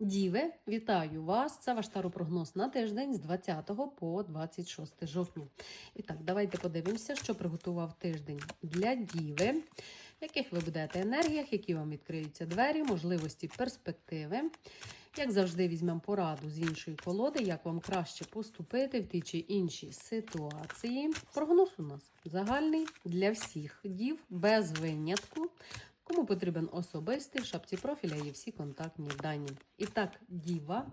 Діви, вітаю вас! Це ваш таропрогноз на тиждень з 20 по 26 жовтня. І так, давайте подивимося, що приготував тиждень для Діви, в яких ви будете енергіях, які вам відкриються двері, можливості, перспективи. Як завжди, візьмемо пораду з іншої колоди, як вам краще поступити в ті чи інші ситуації. Прогноз у нас загальний для всіх дів, без винятку. Кому потрібен особистий, в шапці профіля є всі контактні дані. І так, діва,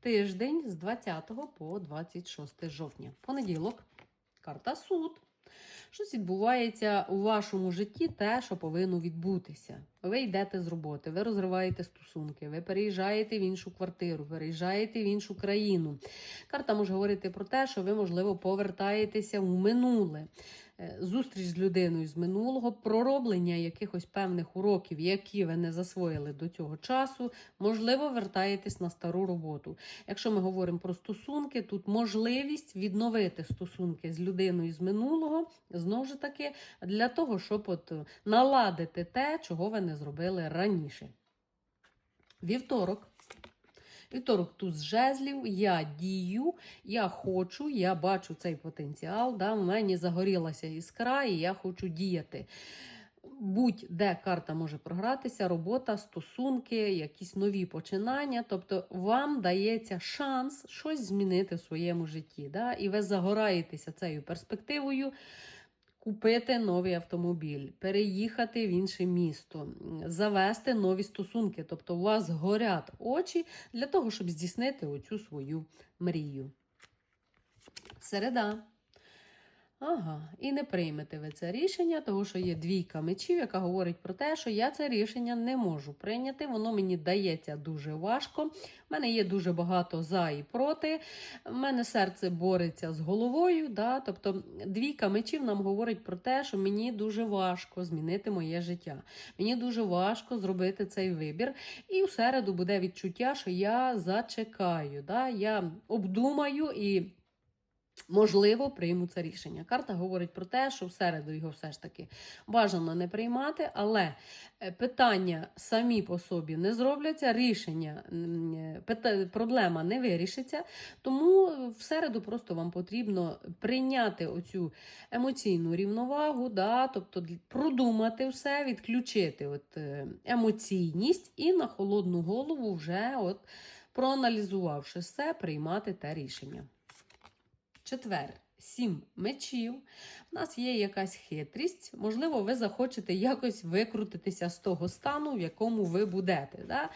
тиждень з 20 по 26 жовтня. Понеділок, карта суд. Щось відбувається у вашому житті, те, що повинно відбутися. Ви йдете з роботи, ви розриваєте стосунки, ви переїжджаєте в іншу квартиру, переїжджаєте в іншу країну. Карта може говорити про те, що ви, можливо, повертаєтеся в минуле. Е, Зустріч з людиною з минулого, пророблення якихось певних уроків, які ви не засвоїли до цього часу, можливо, вертаєтесь на стару роботу. Якщо ми говоримо про стосунки, тут можливість відновити стосунки з людиною з минулого, знову ж таки, для того, щоб от наладити те, чого ви не зробили раніше. Вівторок. Вівторок туз жезлів, я дію, я хочу, я бачу цей потенціал. Да, в мені загорілася іскра, і я хочу діяти. Будь-де карта може програтися, робота, стосунки, якісь нові починання. Тобто вам дається шанс щось змінити в своєму житті. Да? І ви загораєтеся цією перспективою. Купити новий автомобіль, переїхати в інше місто, завести нові стосунки. Тобто у вас горять очі для того, щоб здійснити оцю свою мрію. Середа. Ага, і не приймете ви це рішення, тому що є двійка мечів, яка говорить про те, що я це рішення не можу прийняти. Воно мені дається дуже важко. У мене є дуже багато за і проти. У мене серце бореться з головою. Да? Тобто двійка мечів нам говорить про те, що мені дуже важко змінити моє життя. Мені дуже важко зробити цей вибір. І в середу буде відчуття, що я зачекаю. Да? Я обдумаю і. Можливо, прийму це рішення. Карта говорить про те, що в середу його все ж таки бажано не приймати, але е, питання самі по собі не зробляться, рішення, е, проблема не вирішиться. Тому в середу просто вам потрібно прийняти оцю емоційну рівновагу, да, тобто продумати все, відключити от, е, емоційність і на холодну голову вже, от, проаналізувавши все, приймати те рішення. Четвер. Сім мечів. У нас є якась хитрість. Можливо, ви захочете якось викрутитися з того стану, в якому ви будете. Да?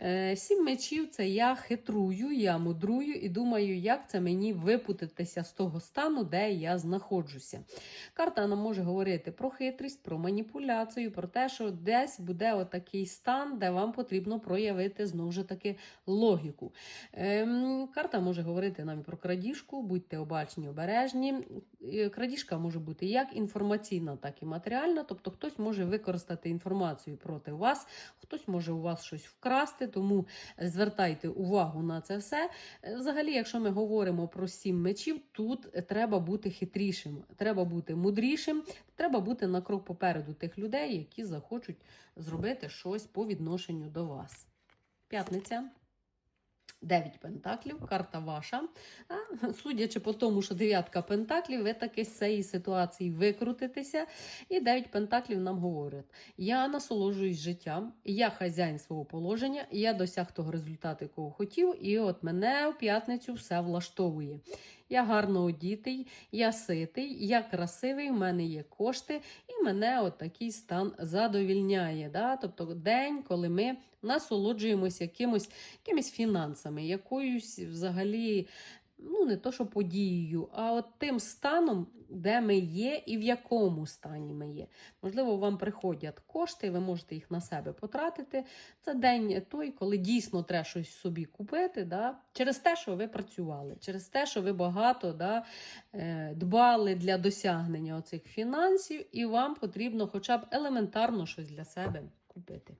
Е, Сім мечів це я хитрую, я мудрую і думаю, як це мені випутатися з того стану, де я знаходжуся. Карта нам може говорити про хитрість, про маніпуляцію, про те, що десь буде отакий стан, де вам потрібно проявити знову ж таки логіку. Ем, карта може говорити нам про крадіжку, будьте обачні, обережні. Е, Крадіжка може бути як інформаційна, так і матеріальна. Тобто хтось може використати інформацію проти вас, хтось може у вас щось вкрасти, тому звертайте увагу на це все. Е, Взагалі, якщо ми говоримо про сім мечів, тут треба бути хитрішим, треба бути мудрішим, треба бути на крок попереду тих людей, які захочуть зробити щось по відношенню до вас. П'ятниця. Дев'ять пентаклів, карта ваша. А, Судячи по тому, що дев'ятка пентаклів, ви таки з цієї ситуації викрутитеся. І дев'ять пентаклів нам говорять: я насолоджуюсь життям, я хазяїн свого положення, я досяг того результату, якого хотів, і от мене в п'ятницю все влаштовує. Я гарно одітий, я ситий, я красивий, в мене є кошти, і мене от такий стан задовільняє. Да? Тобто день, коли ми насолоджуємося якимось, якимись фінансами, якоюсь взагалі. Ну, не то, що подією, а от тим станом, де ми є і в якому стані ми є. Можливо, вам приходять кошти, ви можете їх на себе потратити. Це день той, коли дійсно треба щось собі купити, да? через те, що ви працювали, через те, що ви багато да, е, дбали для досягнення оцих фінансів, і вам потрібно хоча б елементарно щось для себе купити.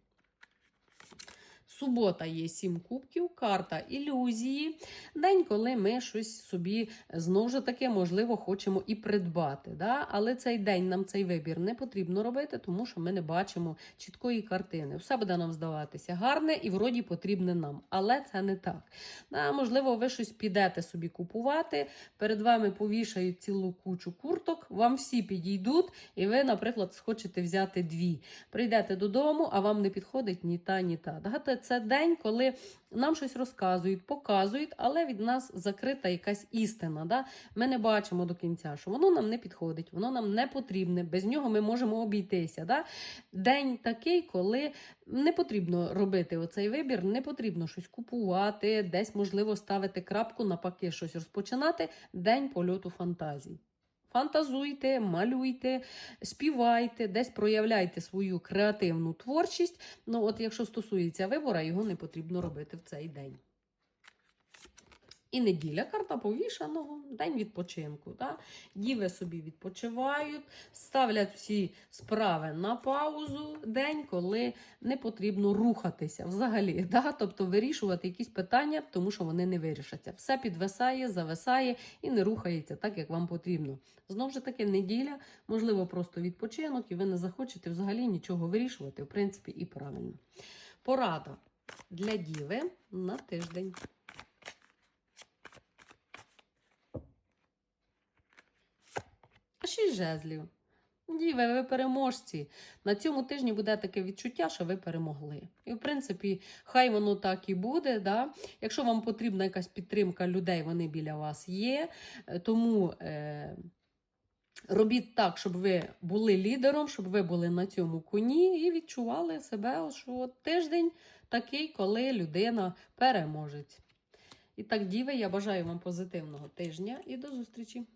Субота є сім кубків, карта ілюзії. День, коли ми щось собі знову ж таки, можливо, хочемо і придбати. Да? Але цей день нам цей вибір не потрібно робити, тому що ми не бачимо чіткої картини. Все буде нам здаватися гарне і вроді потрібне нам. Але це не так. Да? Можливо, ви щось підете собі купувати, перед вами повішають цілу кучу курток, вам всі підійдуть, і ви, наприклад, схочете взяти дві. Прийдете додому, а вам не підходить ні та, ні та. Це день, коли нам щось розказують, показують, але від нас закрита якась істина. Да? Ми не бачимо до кінця, що воно нам не підходить, воно нам не потрібне, без нього ми можемо обійтися. Да? День такий, коли не потрібно робити оцей вибір, не потрібно щось купувати, десь можливо ставити крапку, навпаки, щось розпочинати. День польоту фантазій. Фантазуйте, малюйте, співайте, десь проявляйте свою креативну творчість. Ну, от якщо стосується вибора, його не потрібно робити в цей день. І неділя, карта повішаного, день відпочинку. Да? Діви собі відпочивають, ставлять всі справи на паузу, день, коли не потрібно рухатися взагалі. Да? Тобто вирішувати якісь питання, тому що вони не вирішаться. Все підвисає, зависає і не рухається так, як вам потрібно. Знову ж таки, неділя, можливо, просто відпочинок, і ви не захочете взагалі нічого вирішувати, в принципі, і правильно. Порада для діви на тиждень. Шість жезлів. Діви, ви переможці. На цьому тижні буде таке відчуття, що ви перемогли. І, в принципі, хай воно так і буде. Да? Якщо вам потрібна якась підтримка людей, вони біля вас є. Е, Тому е, робіть так, щоб ви були лідером, щоб ви були на цьому коні і відчували себе, що тиждень такий, коли людина переможе. І так, діви, я бажаю вам позитивного тижня і до зустрічі!